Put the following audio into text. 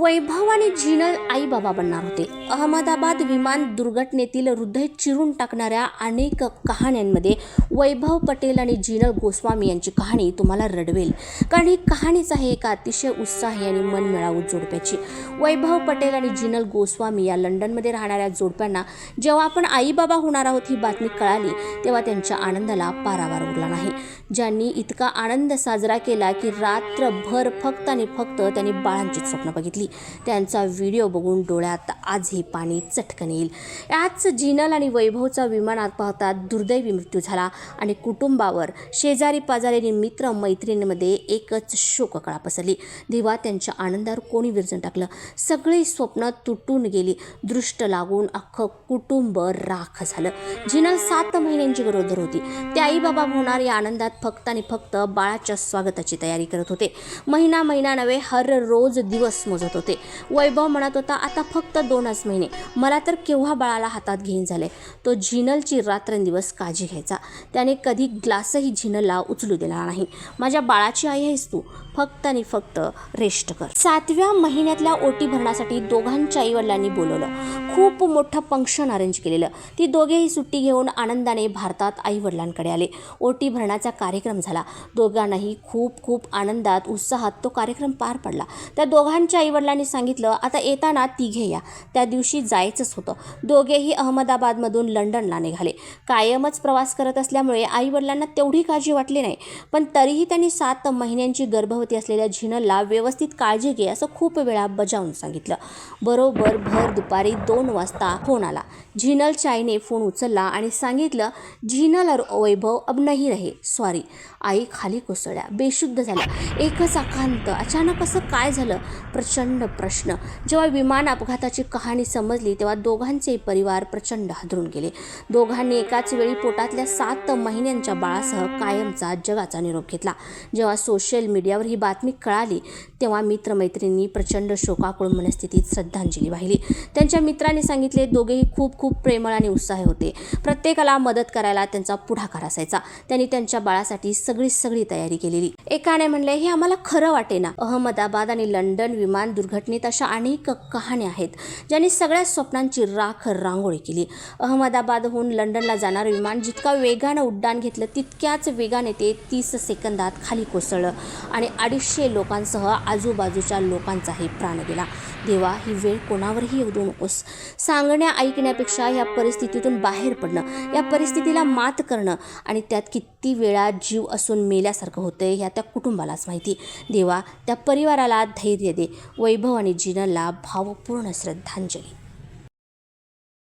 वैभव आणि जिनल आई बाबा बनणार होते. अहमदाबाद विमान दुर्घटनेतील हृदय चिरून टाकणाऱ्या अनेक कहाण्यांमध्ये वैभव पटेल आणि जिनल गोस्वामी यांची कहाणी तुम्हाला रडवेल. कारण ही कहाणीच आहे एका अतिशय उत्साही आणि मन मिळावू जोडप्याची. वैभव पटेल आणि जिनल गोस्वामी या लंडनमध्ये राहणाऱ्या जोडप्यांना जेव्हा आपण आई बाबा होणार आहोत ही बातमी कळाली तेव्हा त्यांच्या आनंदाला पारावार उरला नाही. ज्यांनी इतका आनंद साजरा केला की रात्रभर फक्त आणि फक्त त्यांनी बाळांचीच स्वप्न बघितली. त्यांचा व्हिडिओ बघून डोळ्यात आजही पाणी चटकन येईल. याच जिनल आणि वैभवचा विमानात पाहता दुर्दैवी मृत्यू झाला आणि कुटुंबावर शेजारी पाजारी मित्र मैत्रिणींमध्ये एकच शोककळा पसरली. देवा त्यांच्या आनंदावर कोणी विरजून टाकलं? सगळी स्वप्न तुटून गेली. दृष्ट लागून अख्खं कुटुंब राख झालं. जिनल सात महिन्यांची गरोदर होती. त्या आई बाबा होणार या आनंदात फक्त आणि फक्त बाळाच्या स्वागताची तयारी करत होते. महिना महिना नव्हे हर रोज दिवस मोजत होते. वैभव म्हणत होता आता फक्त दोनच महिने. मला तर केव्हा बाळाला हातात घेईन झाले? तो झिनलची रात्रंदिवस काळजी घ्यायचा. त्याने कधी ग्लासही झिनलला उचलू दिला नाही. माझ्या बाळाची आई आहेस तू. फक्त आणि फक्त रेस्ट कर. सातव्या महिन्यातल्या ओटी भरण्यासाठी दोघांच्या आईवडिलांनी बोलवलं. खूप मोठं फंक्शन अरेंज केलेलं. ती दोघेही सुट्टी घेऊन आनंदाने भारतात आईवडिलांकडे आले. ओटी भरण्याचा कार्यक्रम झाला. दोघांनाही खूप खूप आनंदात उत्साहात तो कार्यक्रम पार पडला. त्या दोघांच्या आईवडिलांनी सांगितलं आता येताना तिघे या. त्या दिवशी जायचंच होतं. दोघेही अहमदाबादमधून लंडनला निघाले. कायमच प्रवास करत असल्यामुळे आईवडिलांना तेवढी काळजी वाटली नाही. पण तरीही त्यांनी सात महिन्यांची गर्भवती असलेल्या झिनलला व्यवस्थित काळजी घे असं खूप वेळा बजावून सांगितलं. बरोबर भर दुपारी दोन वाजता फोन आला. झिनल चायने फोन उचलला आणि सांगितलं झिनल और वैभव अब नाही रहे. सॉरी आई खाली कोसळल्या. बेशुद्ध झाल्या. एकच आकांत. अचानक असं काय झालं? प्रचंड प्रश्न. जेव्हा विमान अपघाताची कहाणी समजली तेव्हा दोघांचे परिवार प्रचंड हादरून गेले. दोघांनी एकाच वेळी पोटातल्या सात महिन्यांच्या बाळासह कायमचा जगाचा निरोप घेतला. जेव्हा सोशल मीडियावर ही बातमी कळाली तेव्हा मित्रमैत्रिणी प्रचंड शोकाकुळ मनस्थितीत श्रद्धांजली वाहिली. त्यांच्या मित्रांनी सांगितले दोघेही खूप खूप प्रेमळ आणि उत्साही होते. प्रत्येकाला मदत करायला त्यांचा पुढाकार असायचा. त्यांनी त्यांच्या बाळासाठी सगळी सगळी तयारी केलेली. एकाने म्हणले हे आम्हाला खरं वाटेना. अहमदाबाद आणि लंडन विमान दुर्घटनेत अशा अनेक कहाण्या आहेत ज्यांनी सगळ्या स्वप्नांची राख रांगोळी केली. अहमदाबादहून लंडनला जाणारं विमान जितका वेगानं उड्डाण घेतलं तितक्याच वेगाने ते तीस सेकंदात खाली कोसळलं आणि अडीचशे लोकांसह आजूबाजूच्या लोकांचाही प्राण गेला. देवा ही वेळ कोणावरही येऊ नकोस. सांगण्या ऐकण्यापेक्षा या परिस्थितीतून बाहेर पडणं या परिस्थितीला मात करणं आणि त्यात किती वेळा जीव असून मेल्यासारखं होतं ह्या त्या कुटुंबालाच माहिती. देवा त्या परिवाराला धैर्य दे. वैभव आणि जिनलला भावपूर्ण श्रद्धांजली